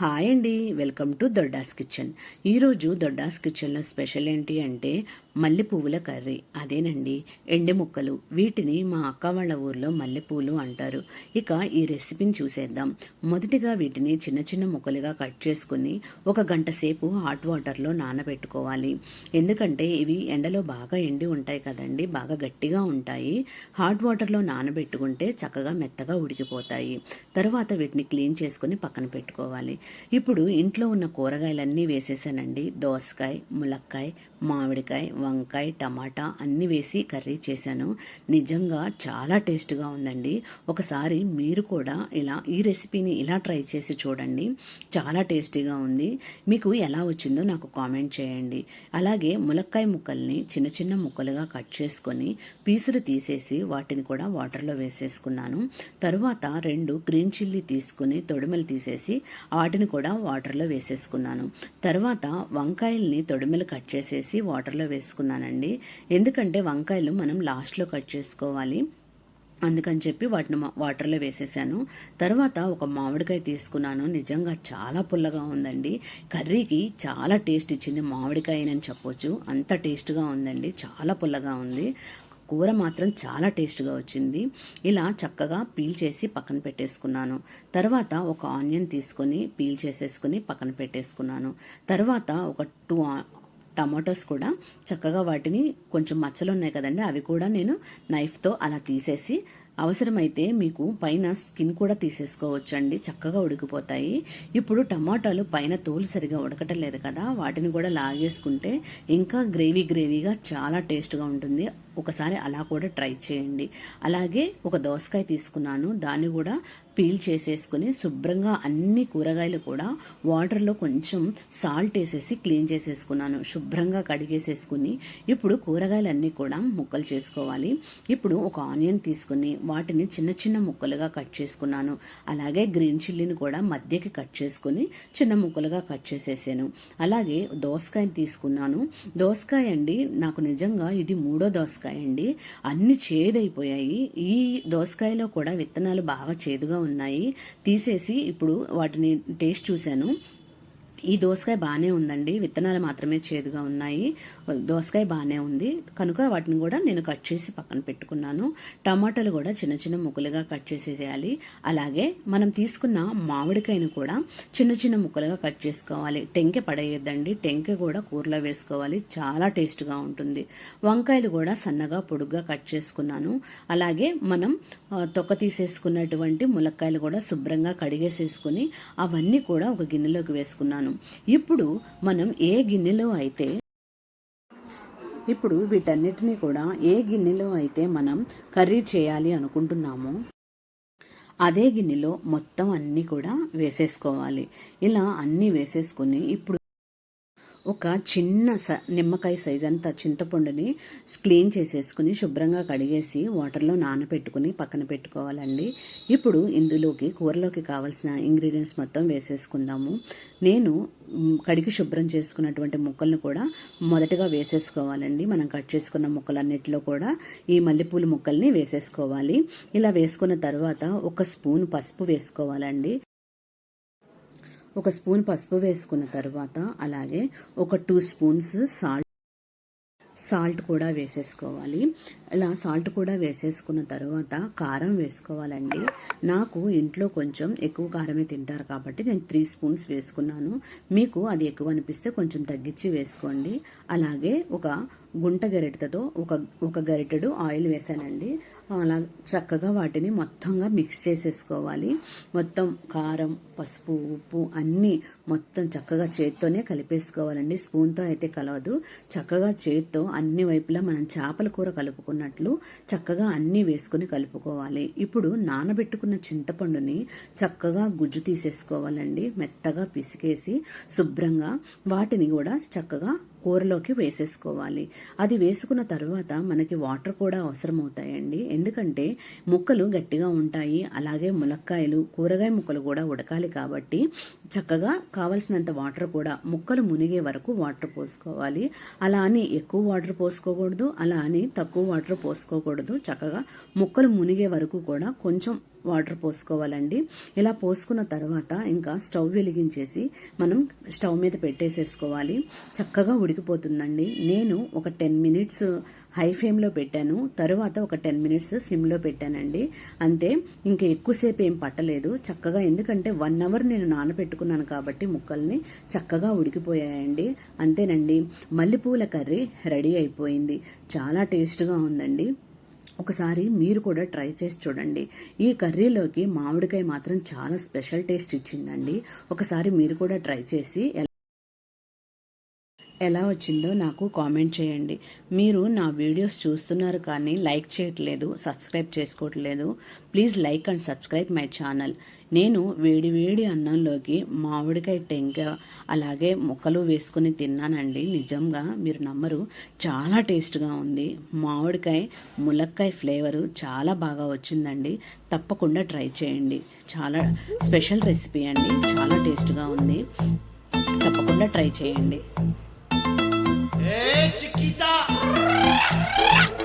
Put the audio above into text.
Hi అండి welcome to దొడ్డాస్ kitchen. ఈరోజు దొడ్డాస్ కిచెన్లో స్పెషల్ ఏంటి అంటే మల్లెపువ్వుల కర్రీ. అదేనండి ఎండి ముక్కలు. వీటిని మా అక్క వాళ్ళ ఊర్లో మల్లెపూలు అంటారు. ఇక ఈ రెసిపీని చూసేద్దాం. మొదటిగా వీటిని చిన్న చిన్న ముక్కలుగా కట్ చేసుకుని ఒక గంట సేపు హాట్ వాటర్లో నానబెట్టుకోవాలి. ఎందుకంటే ఇవి ఎండలో బాగా ఎండి ఉంటాయి కదండి బాగా గట్టిగా ఉంటాయి. హాట్ వాటర్లో నానబెట్టుకుంటే చక్కగా మెత్తగా ఉడికిపోతాయి. తర్వాత వీటిని క్లీన్ చేసుకుని పక్కన పెట్టుకోవాలి. ఇప్పుడు ఇంట్లో ఉన్న కూరగాయలన్నీ వేసేసానండి. దోసకాయ ములక్కాయ మామిడికాయ వంకాయ టమాటా అన్నీ వేసి కర్రీ చేశాను. నిజంగా చాలా టేస్ట్గా ఉందండి. ఒకసారి మీరు కూడా ఇలా ఈ రెసిపీని ఇలా ట్రై చేసి చూడండి. చాలా టేస్టీగా ఉంది. మీకు ఎలా వచ్చిందో నాకు కామెంట్ చేయండి. అలాగే ములక్కాయ ముక్కల్ని చిన్న చిన్న ముక్కలుగా కట్ చేసుకొని పీసులు తీసేసి వాటిని కూడా వాటర్లో వేసేసుకున్నాను. తరువాత రెండు గ్రీన్ చిల్లీ తీసుకుని తొడిమలు తీసేసి వాటిని కూడా వాటర్లో వేసేసుకున్నాను. తర్వాత వంకాయల్ని తొడిమలు కట్ చేసేసి వాటర్లో వేసుకున్నానండి. ఎందుకంటే వంకాయలు మనం లాస్ట్లో కట్ చేసుకోవాలి. అందుకని చెప్పి వాటిని మా- వాటర్లో వేసేసాను. తర్వాత ఒక మామిడికాయ తీసుకున్నాను. నిజంగా చాలా పుల్లగా ఉందండి. కర్రీకి చాలా టేస్ట్ ఇచ్చింది మామిడికాయనని చెప్పొచ్చు. అంత టేస్ట్గా ఉందండి. చాలా పుల్లగా ఉంది. కూర మాత్రం చాలా టేస్ట్గా వచ్చింది. ఇలా చక్కగా పీల్ చేసి పక్కన పెట్టేసుకున్నాను. తర్వాత ఒక ఆనియన్ తీసుకొని పీల్ చేసేసుకుని పక్కన పెట్టేసుకున్నాను. తర్వాత ఒక టూ టమాటోస్ కూడా చక్కగా వాటిని కొంచెం మచ్చలు ఉన్నాయి కదండి అవి కూడా నేను నైఫ్తో అలా తీసేసి అవసరమైతే మీకు పైన స్కిన్ కూడా తీసేసుకోవచ్చు అండి చక్కగా ఉడికిపోతాయి. ఇప్పుడు టమాటాలు పైన తోలు సరిగా ఉడకటం లేదు కదా వాటిని కూడా లాగేసుకుంటే ఇంకా గ్రేవీ గ్రేవీగా చాలా టేస్ట్గా ఉంటుంది. ఒకసారి అలా కూడా ట్రై చేయండి. అలాగే ఒక దోసకాయ తీసుకున్నాను. దాన్ని కూడా పీల్ చేసేసుకుని శుభ్రంగా అన్ని కూరగాయలు కూడా వాటర్లో కొంచెం సాల్ట్ వేసేసి క్లీన్ చేసేసుకున్నాను. శుభ్రంగా కడిగేసేసుకుని ఇప్పుడు కూరగాయలన్నీ కూడా ముక్కలు చేసుకోవాలి. ఇప్పుడు ఒక ఆనియన్ తీసుకుని వాటిని చిన్న చిన్న ముక్కలుగా కట్ చేసుకున్నాను. అలాగే గ్రీన్ చిల్లీని కూడా మధ్యకి కట్ చేసుకుని చిన్న ముక్కలుగా కట్ చేసేసాను. అలాగే దోసకాయని తీసుకున్నాను. దోసకాయ అండి నాకు నిజంగా ఇది మూడో దోసకాయ. అండి అన్ని చేదైపోయాయి. ఈ దోసకాయలో కూడా విత్తనాలు బాగా చేదుగా ఉన్నాయి. తీసేసి ఇప్పుడు వాటిని టేస్ట్ చూశాను. ఈ దోసకాయ బాగానే ఉందండి. విత్తనాలు మాత్రమే చేదుగా ఉన్నాయి. దోసకాయ బాగానే ఉంది. కనుక వాటిని కూడా నేను కట్ చేసి పక్కన పెట్టుకున్నాను. టమాటాలు కూడా చిన్న చిన్న ముక్కలుగా కట్ చేసేసేయాలి. అలాగే మనం తీసుకున్న మామిడికాయను కూడా చిన్న చిన్న ముక్కలుగా కట్ చేసుకోవాలి. టెంకె పడేయద్దండి. టెంకె కూడా కూరలో వేసుకోవాలి. చాలా టేస్ట్గా ఉంటుంది. వంకాయలు కూడా సన్నగా పొడుగ్గా కట్ చేసుకున్నాను. అలాగే మనం తొక్క తీసేసుకున్నటువంటి ములక్కాయలు కూడా శుభ్రంగా కడిగేసేసుకుని అవన్నీ కూడా ఒక గిన్నెలోకి వేసుకున్నాను. ఇప్పుడు మనం ఏ గిన్నెలో అయితే ఇప్పుడు వీటన్నిటిని కూడా ఏ గిన్నెలో అయితే మనం కర్రీ చేయాలి అనుకుంటున్నామో అదే గిన్నెలో మొత్తం అన్నీ కూడా వేసేసుకోవాలి. ఇలా అన్నీ వేసేసుకుని ఇప్పుడు ఒక చిన్న స నిమ్మకాయ సైజ్ అంత చింతపండుని క్లీన్ చేసేసుకుని శుభ్రంగా కడిగేసి వాటర్లో నానబెట్టుకుని పక్కన పెట్టుకోవాలండి. ఇప్పుడు ఇందులోకి కూరలోకి కావాల్సిన ఇంగ్రీడియంట్స్ మొత్తం వేసేసుకుందాము. నేను కడిగి శుభ్రం చేసుకున్నటువంటి ముక్కలను కూడా మొదటగా వేసేసుకోవాలండి. మనం కట్ చేసుకున్న ముక్కలన్నిటిలో కూడా ఈ మల్లెపూల ముక్కల్ని వేసేసుకోవాలి. ఇలా వేసుకున్న తర్వాత ఒక స్పూన్ పసుపు వేసుకోవాలండి. ఒక స్పూన్ పసుపు వేసుకున్న తర్వాత అలాగే ఒక టూ స్పూన్స్ సాల్ట్ సాల్ట్ కూడా వేసేసుకోవాలి. ఇలా సాల్ట్ కూడా వేసేసుకున్న తర్వాత కారం వేసుకోవాలండి. నాకు ఇంట్లో కొంచెం ఎక్కువ కారమే తింటారు కాబట్టి నేను త్రీ స్పూన్స్ వేసుకున్నాను. మీకు అది ఎక్కువ అనిపిస్తే కొంచెం తగ్గించి వేసుకోండి. అలాగే ఒక గుంట గరిటెతో ఒక ఒక గరిటెడు ఆయిల్ వేసానండి అలా చక్కగా వాటిని మొత్తంగా మిక్స్ చేసేసుకోవాలి. మొత్తం కారం పసుపు ఉప్పు అన్నీ మొత్తం చక్కగా చేత్తోనే కలిపేసుకోవాలండి. స్పూన్తో అయితే కలవదు. చక్కగా చేత్తో అన్ని వైపులా మనం చేపల కూర కలుపుకున్నట్లు చక్కగా అన్నీ వేసుకుని కలుపుకోవాలి. ఇప్పుడు నానబెట్టుకున్న చింతపండుని చక్కగా గుజ్జు తీసేసుకోవాలండి. మెత్తగా పిసికేసి శుభ్రంగా వాటిని కూడా చక్కగా కూరలోకి వేసేసుకోవాలి. అది వేసుకున్న తర్వాత మనకి వాటర్ కూడా అవసరం అవుతాయండి ఎందుకంటే ముక్కలు గట్టిగా ఉంటాయి. అలాగే ములక్కాయలు కూరగాయ ముక్కలు కూడా ఉడకాలి కాబట్టి చక్కగా కావలసినంత వాటర్ కూడా ముక్కలు మునిగే వరకు వాటర్ పోసుకోవాలి. అలా అని ఎక్కువ వాటర్ పోసుకోకూడదు. అలా అని తక్కువ వాటర్ పోసుకోకూడదు. చక్కగా ముక్కలు మునిగే వరకు కూడా కొంచెం వాటర్ పోసుకోవాలండి. ఇలా పోసుకున్న తర్వాత ఇంకా స్టవ్ వెలిగించేసి మనం స్టవ్ మీద పెట్టేసేసుకోవాలి. చక్కగా ఉడికిపోతుందండి. నేను ఒక టెన్ మినిట్స్ హై ఫ్లేమ్లో పెట్టాను. తర్వాత ఒక టెన్ మినిట్స్ సిమ్లో పెట్టానండి. అంతే ఇంకా ఎక్కువసేపు ఏం పట్టలేదు. చక్కగా ఎందుకంటే వన్ అవర్ నేను నానబెట్టుకున్నాను కాబట్టి ముక్కల్ని చక్కగా ఉడికిపోయాయండి. అంతేనండి. మల్లెపూల కర్రీ రెడీ అయిపోయింది. చాలా టేస్ట్గా ఉందండి. ఒకసారి మీరు కూడా ట్రై చేసి చూడండి. ఈ కర్రీలోకి మామిడికాయ మాత్రం చాలా స్పెషల్ టేస్ట్ ఇచ్చిందండి. ఒకసారి మీరు కూడా ట్రై చేసి ఎలా వచ్చిందో నాకు కామెంట్ చేయండి. మీరు నా వీడియోస్ చూస్తున్నారు కానీ లైక్ చేయట్లేదు సబ్స్క్రైబ్ చేసుకోవట్లేదు please like and subscribe my channel. నేను వేడి వేడి అన్నంలోకి మామిడికాయ టెంక అలాగే ముక్కలు వేసుకుని తిన్నానండి. నిజంగా మీరు నమ్మరు చాలా టేస్ట్గా ఉంది. మామిడికాయ ములక్కాయ ఫ్లేవరు చాలా బాగా వచ్చిందండి. తప్పకుండా ట్రై చేయండి. చాలా స్పెషల్ రెసిపీ అండి. చాలా టేస్ట్గా ఉంది. తప్పకుండా ట్రై చేయండి. レンジ聞いた。